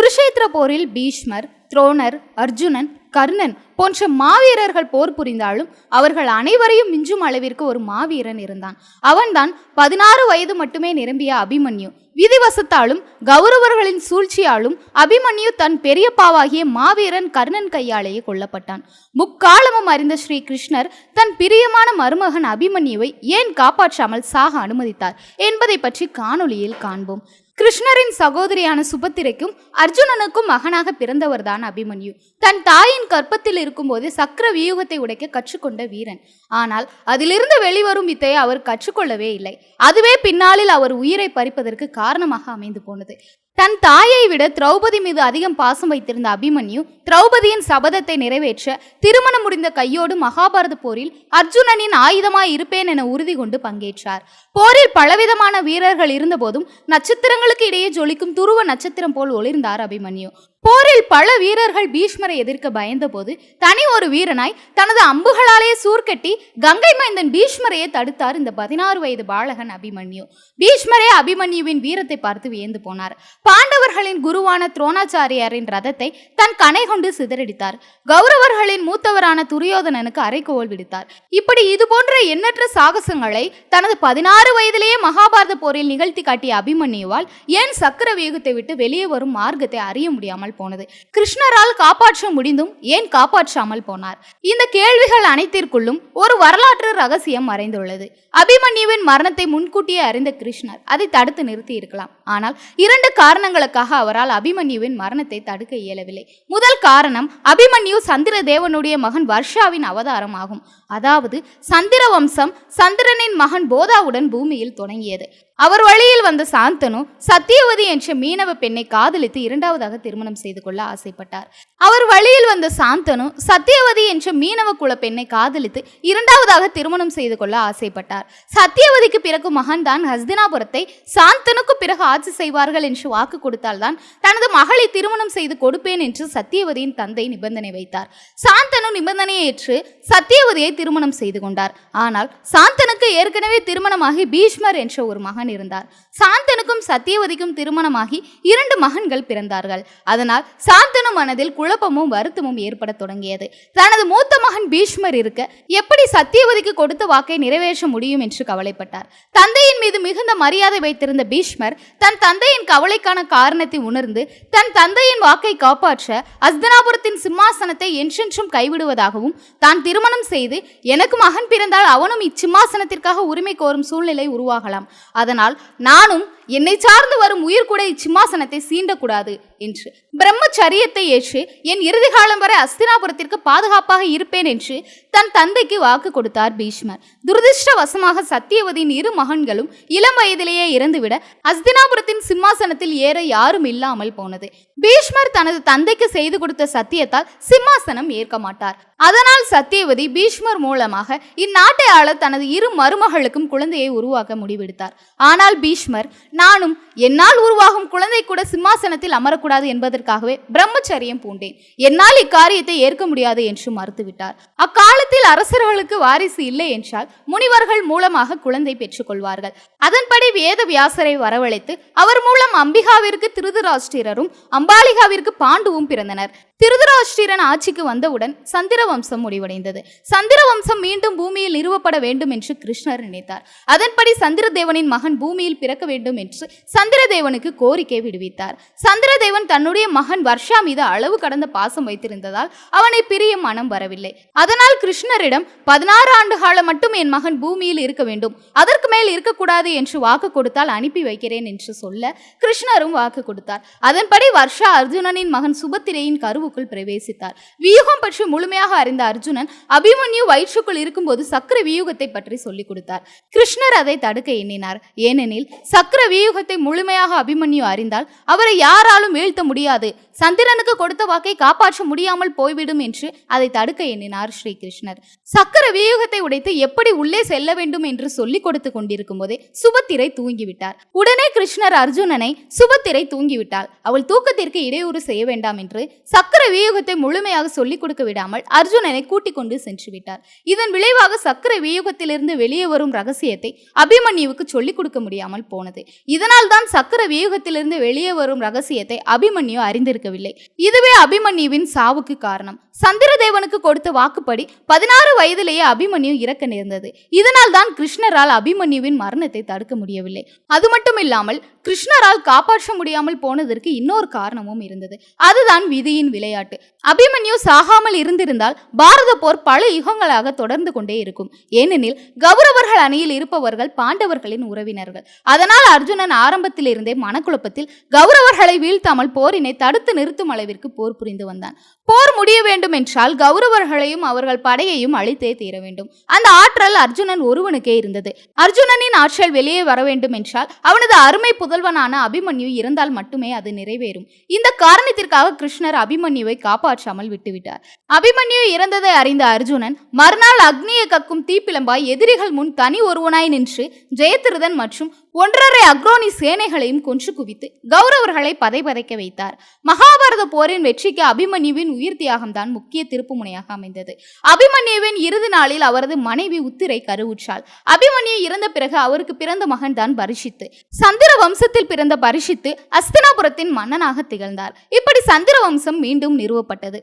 குருஷேத்திர போரில் பீஷ்மர் துரோணர் அர்ஜுனன் கர்ணன் போன்ற மாவீரர்கள் போர் புரிந்தாலும் அவர்கள் அனைவரையும் மிஞ்சும் அளவிற்கு ஒரு மாவீரன் இருந்தான். அவன்தான் பதினாறு வயது மட்டுமே நிரம்பிய அபிமன்யு. விதிவசத்தாலும் கௌரவர்களின் சூழ்ச்சியாலும் அபிமன்யு தன் பெரியப்பாவாகிய மாவீரன் கர்ணன் கையாலேயே கொல்லப்பட்டான். முக்காலமும் அறிந்த ஸ்ரீ கிருஷ்ணர் தன் பிரியமான மருமகன் அபிமன்யுவை ஏன் காப்பாற்றாமல் சாக அனுமதித்தார் என்பதை பற்றி காணொளியில் காண்போம். கிருஷ்ணரின் சகோதரியான சுபத்திரைக்கும் அர்ஜுனனுக்கும் மகனாக பிறந்தவர்தான் அபிமன்யு. தன் தாயின் கற்பத்தில் இருக்கும்போது சக்கர வியூகத்தை உடைக்க கற்றுக்கொண்ட வீரன். ஆனால் அதிலிருந்து வெளிவரும் வித்தையை அவர் கற்றுக்கொள்ளவே இல்லை. அதுவே பின்னாளில் அவர் உயிரை பறிப்பதற்கு காரணமாக அமைந்து போனது. தன் தாயை விட திரௌபதி மீது அதிகம் பாசம் வைத்திருந்த அபிமன்யு திரௌபதியின் சபதத்தை நிறைவேற்ற திருமணம் முடிந்த கையோடு மகாபாரத போரில் அர்ஜுனனின் ஆயுதமாய் இருப்பேன் என உறுதி கொண்டு பங்கேற்றார். போரில் பலவிதமான வீரர்கள் இருந்தபோதும் நட்சத்திரங்களுக்கு இடையே ஜொலிக்கும் துருவ நட்சத்திரம் போல் ஒளிர்ந்தார் அபிமன்யு. போரில் பல வீரர்கள் பீஷ்மரை எதிர்க்க பயந்தபோது தனி ஒரு வீரனாய் தனது அம்புகளாலே சூர்கட்டி கங்கை மைந்தன் பீஷ்மரையே தடுத்தார் இந்த பதினாறு வயது பாலகன் அபிமன்யு. பீஷ்மரே அபிமன்யுவின் வீரத்தை பார்த்து வியந்து போனார். பாண்டவர்களின் குருவான துரோணாச்சாரியாரின் ரதத்தை தன் கனை கொண்டு சிதறடித்தார். கௌரவர்களின் மூத்தவரான துரியோதனனுக்கு அரைக்கோல் விடுத்தார். இப்படி இது போன்ற எண்ணற்ற சாகசங்களை தனது பதினாறு வயதிலேயே மகாபாரத போரில் நிகழ்த்தி காட்டிய அபிமன்யுவால் ஏன் சக்கர வியூகத்தை விட்டு வெளியே வரும் மார்க்கத்தை அறிய முடியாமல் போனது. கிருஷ்ணரால் காப்பாற்ற முடிந்தும் ஏன் காப்பாற்றாமல் போனார்? இந்த கேள்விகள் அனைத்திற்குள்ளும் ஒரு வரலாற்று ரகசியம் மறைந்துள்ளது. அபிமன்யுவின் மரணத்தை முன்கூட்டியே அறிந்த கிருஷ்ணர் அதை தடுத்து நிறுத்தி இருக்கலாம். ஆனால் இரண்டு காரணங்களுக்காக அவரால் அபிமன்யுவின் மரணத்தை தடுக்க இயலவில்லை. முதல் காரணம் அபிமன்யு சந்திர தேவனுடைய மகன் வர்ஷாவின் அவதாரம் ஆகும் அதாவது சந்திர வம்சம் சந்திரனின் மகன் போதாவுடன் பூமியில் தொடங்கியது. அவர் வழியில் வந்த சாந்தனு சத்தியவதி என்ற மீனவ பெண்ணை காதலித்து இரண்டாவதாக திருமணம் செய்து கொள்ள ஆசைப்பட்டார். அவர் வழியில் வந்த சாந்தனு சத்தியவதி என்ற மீனவ குல பெண்ணை காதலித்து இரண்டாவதாக திருமணம் செய்து கொள்ள ஆசைப்பட்டார். சத்தியவதிக்கு பிறகு மகன்தான் ஹஸ்தினாபுரத்தை சாந்தனுக்கு பிறகு ஆட்சி செய்வார்கள் என்று வாக்கு கொடுத்தால்தான் தனது மகளை திருமணம் செய்து கொடுப்பேன் என்று சத்தியவதியின் தந்தை நிபந்தனை வைத்தார். சாந்தனு நிபந்தனையை ஏற்று சத்தியவதியை திருமணம் செய்து கொண்டார். ஆனால் சாந்தனுக்கு ஏற்கனவே திருமணமாகி பீஷ்மர் என்ற ஒரு மகன் மகன் இருந்தார். சாந்தனுக்கும் சத்தியவதிக்கும் திருமணமாகி இரண்டு மகன்கள் பிறந்தார்கள். அதனால் சாந்தனு மனதில் குழப்பமும் வருத்தமும் ஏற்பட தொடங்கியது. தனது மூத்த மகன் பீஷ்மர் இருக்க எப்படி சத்தியவதிக்கு கொடுத்த வாக்கை நிறைவேற்ற முடியும் என்று கவலைப்பட்டார். தந்தையின் மீது மிகுந்த மரியாதை வைத்திருந்த பீஷ்மர் தன் தந்தையின் கவலைக்கான காரணத்தை உணர்ந்து தன் தந்தையின் வாக்கை காப்பாற்ற அஸ்தனாபுரத்தின் சிம்மாசனத்தை என்றென்றும் கைவிடுவதாகவும் தான் திருமணம் செய்து எனக்கு மகன் பிறந்தால் அவனும் இச்சிம்மாசனத்திற்காக உரிமை கோரும் சூழ்நிலை உருவாகலாம். அதனால் ஆனால் நானும் என்னை சார்ந்து வரும் உயிர் கூட இச்சிம்மாசனத்தை சீண்டக்கூடாது என்று. பிரம்மச்சரியத்தை ஏற்று என் இறுதி காலம் வரை அஸ்தினாபுரத்திற்கு பாதுகாப்பாக இருப்பேன் என்று தன் தந்தைக்கு வாக்கு கொடுத்தார் பீஷ்மர். துரதிருஷ்டவசமாக சத்தியவதியின் இரு மகன்களும் இளம் வயதிலேயே இறந்துவிட அஸ்தினாபுரத்தின் சிம்மாசனத்தில் ஏற யாரும் இல்லாமல் போனது. பீஷ்மர் தனது தந்தைக்கு செய்து கொடுத்த சத்தியத்தால் சிம்மாசனம் ஏற்க மாட்டார். அதனால் சத்தியவதி பீஷ்மர் மூலமாக இந்நாட்டை ஆள தனது இரு மருமகளுக்கும் குழந்தையை உருவாக்க முடிவெடுத்தார். ஆனால் பீஷ்மர் நானும் என்னால் உருவாகும் குழந்தை கூட சிம்மாசனத்தில் அமரக்கூடாது என்பதற்காகவே பிரம்மச்சரியம் பூண்டேன். என்னால் இக்காரியத்தை ஏற்க முடியாது என்று மறுத்துவிட்டார். அக்காலத்தில் அரசர்களுக்கு வாரிசு இல்லை என்றால் முனிவர்கள் மூலமாக குழந்தை பெற்றுக்கொள்வார்கள். அதன்படி வேத வியாசரை வரவழைத்து அவர் மூலம் அம்பிகாவிற்கு திருதராஷ்டிரரும் அம்பாலிகாவிற்கு பாண்டுவும் பிறந்தனர். திருதராஷ்டிரன் ஆட்சிக்கு வந்தவுடன் சந்திர வம்சம் முடிவடைந்தது. சந்திர வம்சம் மீண்டும் பூமியில் நிறுவப்பட வேண்டும் என்று கிருஷ்ணர் நினைத்தார். அதன்படி சந்திரதேவனின் மகன் பூமியில் பிறக்க வேண்டும் என்று சந்திரதேவனுக்கு கோரிக்கை விடுவித்தார். சந்திரதேவன் தன்னுடைய மகன் வர்ஷா மீது அளவு கடந்த பாசம் வைத்திருந்ததால் அவனை பிரிய மனம் வரவில்லை. அதனால் கிருஷ்ணரிடம் பதினாறு ஆண்டு காலம் மட்டும் என் மகன் பூமியில் இருக்க வேண்டும். அதற்கு மேல் இருக்கக்கூடாது என்று வாக்கு கொடுத்தால் அனுப்பி வைக்கிறேன் என்று சொல்ல கிருஷ்ணரும் வாக்கு கொடுத்தார். அதன்படி வர்ஷா அர்ஜுனனின் மகன் சுபத்திரையின் கருவு கருவுக்குள் பிரவேசித்தார். வியூகம் பற்றி முழுமையாக அறிந்த அர்ஜுனன் அபிமன்யு வயிற்றுக்குள் இருக்கும்போது சக்கர வியூகத்தை பற்றி சொல்லிக் கொடுத்தார். கிருஷ்ணர் அதை தடுக்க எண்ணினார். ஏனெனில் சக்கர வியூகத்தை முழுமையாக அபிமன்யு அறிந்தால் அவரை யாராலும் வீழ்த்த முடியாது. சந்திரனுக்கு கொடுத்த வாக்கை காப்பாற்ற முடியாமல் போய்விடும் என்று அதை தடுக்க எண்ணினார் ஸ்ரீகிருஷ்ணர். சக்கர வியூகத்தை உடைத்து எப்படி உள்ளே செல்ல வேண்டும் என்று சொல்லிக் கொடுத்து கொண்டிருக்கும் போதே சுபத்திரை தூங்கிவிட்டார். உடனே கிருஷ்ணர் அர்ஜுனனை சுபத்திரை தூங்கிவிட்டாள் அவள் தூக்கத்திற்கு இடையூறு செய்ய வேண்டாம் என்று சக்கர சக்கர வியூகத்தை முழுமையாக சொல்லிக் கொடுக்க விடாமல் அர்ஜுனனை கூட்டிக் கொண்டு சென்று விட்டார். இதன் விளைவாக சக்கர வியூகத்திலிருந்து வெளியே வரும் ரகசியத்தை அபிமன்யுவுக்கு சொல்லிக் கொடுக்க முடியாமல் போனது. இதனால் தான் சக்கர வியூகத்திலிருந்து வெளியே வரும் ரகசியத்தை அபிமன்யு அறிந்திருக்கவில்லை. இதுவே அபிமன்யுவின் சாவுக்கு காரணம். சந்திரதேவனுக்கு கொடுத்த வாக்குப்படி பதினாறு வயதிலேயே அபிமன்யு இறக்க நேர்ந்தது. இதனால் தான் கிருஷ்ணரால் அபிமன்யுவின் மரணத்தை தடுக்க முடியவில்லை. அது மட்டும் இல்லாமல் கிருஷ்ணரால் காப்பாற்ற முடியாமல் போனதற்கு இன்னொரு காரணமும் இருந்தது. அதுதான் விதியின் விலை விளையாட்டு. அபிமன்யு சாகாமல் இருந்திருந்தால் பாரத போர் பல யுகங்களாக தொடர்ந்து கொண்டே இருக்கும். ஏனெனில் கௌரவர்கள் அணியில் இருப்பவர்கள் பாண்டவர்களின் உறவினர்கள். அதனால் அர்ஜுனன் ஆரம்பத்தில் இருந்தே மனக்குழப்பத்தில் கௌரவர்களை வீழ்த்தாமல் போரினை தடுத்து நிறுத்தும் அளவிற்கு போர் புரிந்து வந்தான். போர் முடிய வேண்டும் என்றால் கௌரவர்களையும் அவர்கள் படையையும் அழித்தே தீர வேண்டும். அந்த ஆற்றல் அர்ஜுனன் ஒருவனுக்கே இருந்தது. அர்ஜுனனின் ஆற்றல் வெளியே வர வேண்டும் என்றால் அவனது அருமை புதல்வனான அபிமன்யு இருந்தால் மட்டுமே அது நிறைவேறும். இந்த காரணத்திற்காக கிருஷ்ணர் அபிமன்யுவை காப்பாற்றாமல் விட்டுவிட்டார். அபிமன்யு இறந்ததை அறிந்த அர்ஜுனன் மறுநாள் அக்னியை கக்கும் தீப்பிளம்பாய் எதிரிகள் முன் தனி ஒருவனாய் நின்று ஜெயதிருதன் மற்றும் ஒன்றரை அக்ரோனி சேனைகளையும் கொன்று குவித்து கௌரவர்களை பதைபதைக்க வைத்தார். மகாபாரத போரின் வெற்றிக்கு அபிமன்யுவின் உயிர் தியாகம்தான் முக்கிய திருப்புமுனையாக அமைந்தது. அபிமன்யுவின் இறுதி நாளில் அவரது மனைவி உத்திரை கருவுற்றாள். அபிமன்யு இறந்த பிறகு அவருக்கு பிறந்த மகன் தான் பரிஷித்து. சந்திர வம்சத்தில் பிறந்த பரிஷித்து அஸ்தினாபுரத்தின் மன்னனாக திகழ்ந்தார். இப்படி சந்திர வம்சம் மீண்டும் நிறுவப்பட்டது.